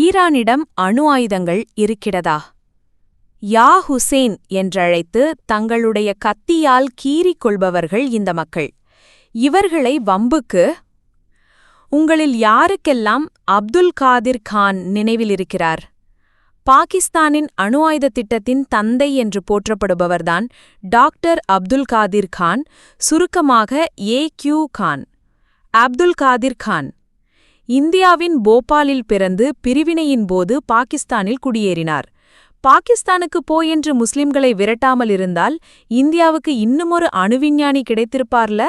ஈரானிடம் அணு ஆயுதங்கள் இருக்கிறதா? யா ஹுசேன் என்றழைத்து தங்களுடைய கத்தியால் கீறி கொள்பவர்கள் இந்த மக்கள். இவர்களை வம்புக்கு? உங்களில் யாருக்கெல்லாம் அப்துல் காதிர் கான் நினைவில் இருக்கிறார்? பாகிஸ்தானின் அணு ஆயுத திட்டத்தின் தந்தை என்று போற்றப்படுபவர்தான் டாக்டர் அப்துல் காதிர் கான் சுருக்கமாக ஏ கியூ கான். அப்துல் காதிர் கான். இந்தியாவின் போபாலில் பிறந்து பிரிவினையின் போது பாகிஸ்தானில் குடியேறினார். பாகிஸ்தானுக்கு போயென்று என்று முஸ்லிம்களை விரட்டாமல் இருந்தால் இந்தியாவுக்கு இன்னுமொரு அணுவிஞ்ஞானி கிடைத்திருப்பார்ல?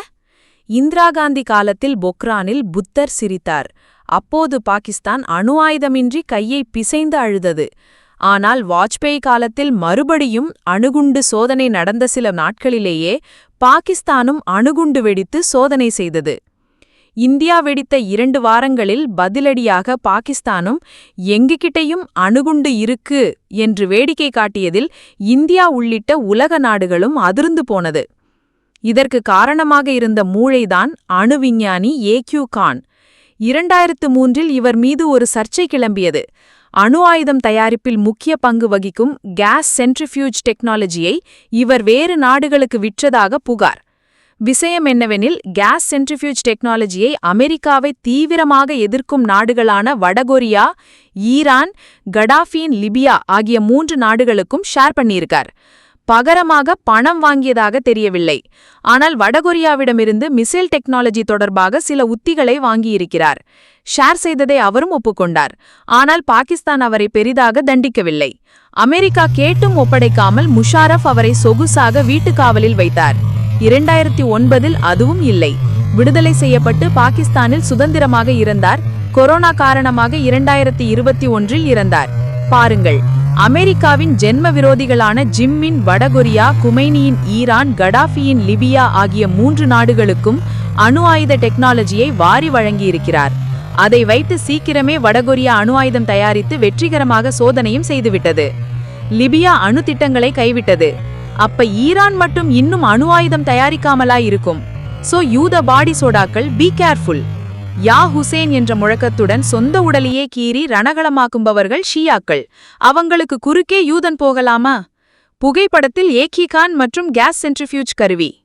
இந்திரா காந்தி காலத்தில் பொக்ரானில் புத்தர் சிரித்தார். அப்போது பாகிஸ்தான் அணு ஆயுதமின்றி கையை பிசைந்து அழுதது. ஆனால் வாஜ்பேயி காலத்தில் மறுபடியும் அணுகுண்டு சோதனை நடந்த சில நாட்களிலேயே பாகிஸ்தானும் அணுகுண்டு வெடித்து சோதனை செய்தது. இந்தியா வெடித்த இரண்டு வாரங்களில் பதிலடியாக பாகிஸ்தானும் எங்குகிட்டையும் அணுகுண்டு இருக்கு என்று வேடிக்கை காட்டியதில் இந்தியா உள்ளிட்ட உலக நாடுகளும் அதிர்ந்து போனது. இதற்கு காரணமாக இருந்த மூளைதான் அணு விஞ்ஞானி ஏ கியூ கான். இரண்டாயிரத்து மூன்றில் இவர் மீது ஒரு சர்ச்சை கிளம்பியது. அணு ஆயுதம் தயாரிப்பில் முக்கிய பங்கு வகிக்கும் கேஸ் சென்ட்ரிஃபியூஜ் டெக்னாலஜியை இவர் வேறு நாடுகளுக்கு விற்றதாக புகார். விஷயம் என்னவெனில் கேஸ் சென்ட்ரிஃபியூஜ் டெக்னாலஜியை அமெரிக்காவை தீவிரமாக எதிர்க்கும் நாடுகளான வடகொரியா ஈரான் கடாஃபியின் லிபியா ஆகிய மூன்று நாடுகளுக்கும் ஷேர் பண்ணியிருக்கார். பகரமாக பணம் வாங்கியதாக தெரியவில்லை. ஆனால் வடகொரியாவிடமிருந்து மிசைல் டெக்னாலஜி தொடர்பாக சில உத்திகளை வாங்கியிருக்கிறார். ஷேர் செய்ததை அவரும் ஒப்புக்கொண்டார். ஆனால் பாகிஸ்தான் அவரை பெரிதாக தண்டிக்கவில்லை. அமெரிக்கா கேட்டும் ஒப்படைக்காமல் முஷாரஃப் அவரை சொகுசாக வீட்டுக்காவலில் வைத்தார். இரண்டாயிரத்தி ஒன்பதில் அதுவும் இல்லை. விடுதலை செய்யப்பட்டு பாகிஸ்தானில் சுதந்திரமாக இருந்தார். கொரோனா காரணமாக இரண்டாயிரத்தி இருபத்தி ஒன்றில் இறந்தார். பாருங்கள் அமெரிக்காவின் ஜென்ம விரோதிகளான ஜிம்மின் வடகொரியா குமைனியின் ஈரான் கடாஃபியின் லிபியா ஆகிய மூன்று நாடுகளுக்கும் அணு ஆயுத டெக்னாலஜியை வாரி வழங்கியிருக்கிறார். அதை வைத்து சீக்கிரமே வடகொரியா அணு ஆயுதம் தயாரித்து வெற்றிகரமாக சோதனையும் செய்துவிட்டது. லிபியா அணு திட்டங்களை கைவிட்டது. அப்ப ஈரான் மட்டும் இன்னும் அணு ஆயுதம் தயாரிக்காமலா இருக்கும். சோ யூத பாடி சோடாக்கள் பி கேர்ஃபுல் யா ஹுசேன் என்ற முழக்கத்துடன் சொந்த உடலையே கீறி ரணகளமாக்கும்பவர்கள் ஷியாக்கள். அவங்களுக்கு குறுக்கே யூதன் போகலாமா? புகைப்படத்தில் ஏகி கான் மற்றும் கேஸ் சென்ட்ரிஃபியூஜ் கருவி.